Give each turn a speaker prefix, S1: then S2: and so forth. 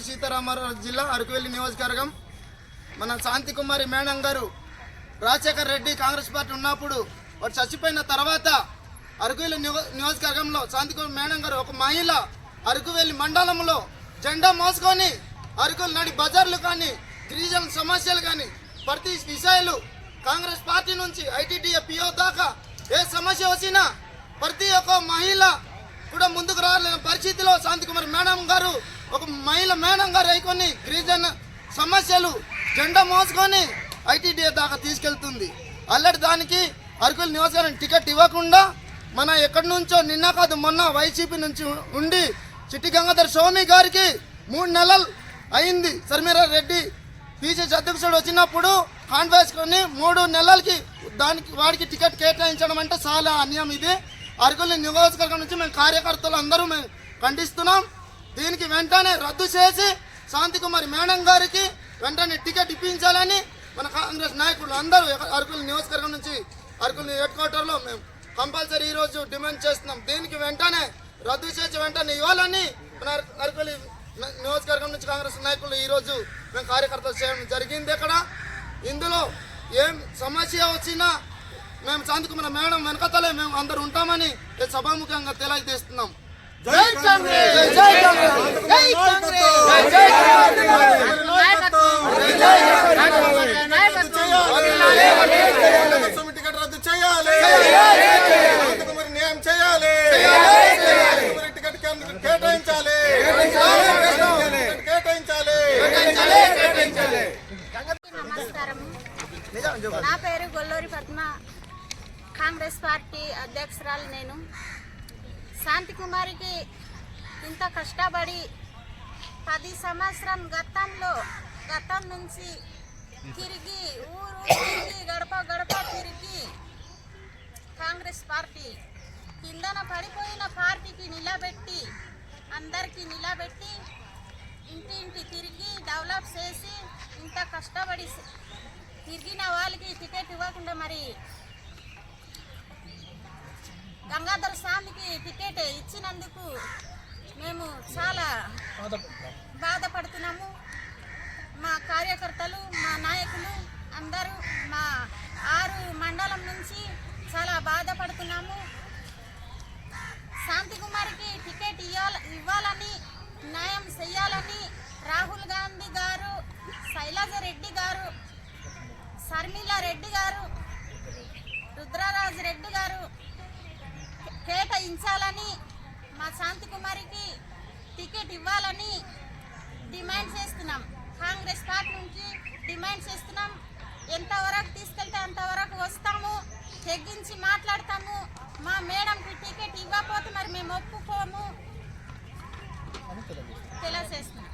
S1: రామారావు జిల్లా అరకువెల్లి నియోజకవర్గం. మన శాంతి కుమారి మేడం గారు రాజశేఖర్ రెడ్డి కాంగ్రెస్ పార్టీ ఉన్నప్పుడు వాడు చచ్చిపోయిన తర్వాత అరకువెల్లి నియోజకవర్గంలో శాంతి కుమారి మేడం గారు ఒక మహిళ అరకువెల్లి మండలంలో జెండా మోసుకొని అరకులు నడి బజార్లు కానీ గిరిజన సమస్యలు కానీ ప్రతి విషయాలు కాంగ్రెస్ పార్టీ నుంచి ఐటీడీఏ పిఓ దాకా ఏ సమస్య వచ్చినా ప్రతి ఒక్క మహిళ కూడా ముందుకు రాలేని పరిస్థితిలో శాంతికుమార్ మేడం గారు ఒక మహిళ మేడం గారు అయికొని గిరిజన సమస్యలు జెండా మోసుకొని ఐటీడీఏ దాకా తీసుకెళ్తుంది. అల్లటి దానికి అరకులు నియోజకవర్గం టికెట్ ఇవ్వకుండా మన ఎక్కడి నుంచో నిన్న కాదు మొన్న వైసీపీ నుంచి ఉండి చిట్టి గంగాధర్ స్వామి గారికి మూడు నెలలు అయింది. శర్మిరా రెడ్డి పీసీసీ అధ్యక్షుడు వచ్చినప్పుడు హ్యాండ్ వేసుకొని మూడు నెలలకి దానికి వాడికి టికెట్ కేటాయించడం అంటే చాలా అన్యాయం ఇది. అరకుల నియోజకవర్గం నుంచి మేము కార్యకర్తలు అందరూ మేము ఖండిస్తున్నాం. దీనికి వెంటనే రద్దు చేసి శాంతికుమారి మేడం గారికి వెంటనే టికెట్ ఇప్పించాలని మన కాంగ్రెస్ నాయకులు అందరూ అరకుల నియోజకవర్గం నుంచి అరకుల హెడ్ క్వార్టర్లో మేము కంపల్సరీ ఈరోజు డిమాండ్ చేస్తున్నాం. దీనికి వెంటనే రద్దు చేసి వెంటనే ఇవ్వాలని మన అరకులి నియోజకవర్గం నుంచి కాంగ్రెస్ నాయకులు ఈరోజు మేము కార్యకర్తలు చేయడం జరిగింది ఇక్కడ. ఇందులో ఏం సమస్య వచ్చినా మేము శాంతికుమార్ మేడం వెనకతలే మేము అందరు ఉంటామని ఈ సభాముఖంగా తెలియజేస్తున్నాం. జై కాంగ్రెస్! జై కాంగ్రెస్ జై కాంగ్రెస్ జై
S2: లక్ష్మి టికెట్ రద్దు చేయాలి మరి న్యాయం చేయాలి మరి టికెట్ కేంద్రం కేటాయించాలి టికెట్ కేటాయించాలి
S3: నమస్కారం నా పేరు గొల్లూరి పద్మ. కాంగ్రెస్ పార్టీ అధ్యక్షురాలు నేను. శాంతి కుమారికి ఇంత కష్టపడి పది సంవత్సరం గతంలో గతం నుంచి తిరిగి ఊరు తిరిగి గడప గడప తిరిగి కాంగ్రెస్ పార్టీ కిందన పడిపోయిన పార్టీకి నిలబెట్టి అందరికీ నిలబెట్టి ఇంటి ఇంటి తిరిగి డెవలప్ చేసి ఇంత కష్టపడి తిరిగిన వాళ్ళకి టికెట్ ఇవ్వకుండా మరి గంగాధర స్వామికి టికెట్ ఇచ్చినందుకు మేము చాలా బాధపడుతున్నాము. మా కార్యకర్తలు మా నాయకులు అందరూ మా ఆరు మండలం నుంచి చాలా బాధపడుతున్నాము. శాంతి కుమార్కి టికెట్ ఇవ్వాల ఇవ్వాలని శర్మిల రెడ్డి గారు రుద్రరాజు రెడ్డి గారు కేటాయించాలని మా శాంతి కుమారికి టికెట్ ఇవ్వాలని డిమాండ్ చేస్తున్నాం. కాంగ్రెస్ పార్టీ నుంచి డిమాండ్ చేస్తున్నాం. ఎంతవరకు తీసుకెళ్తే అంతవరకు వస్తాము తెగించి మాట్లాడతాము. మా మేడంకి టికెట్ ఇవ్వకపోతే మరి మేము ఒప్పుకోము. తెలియజేస్తున్నాం.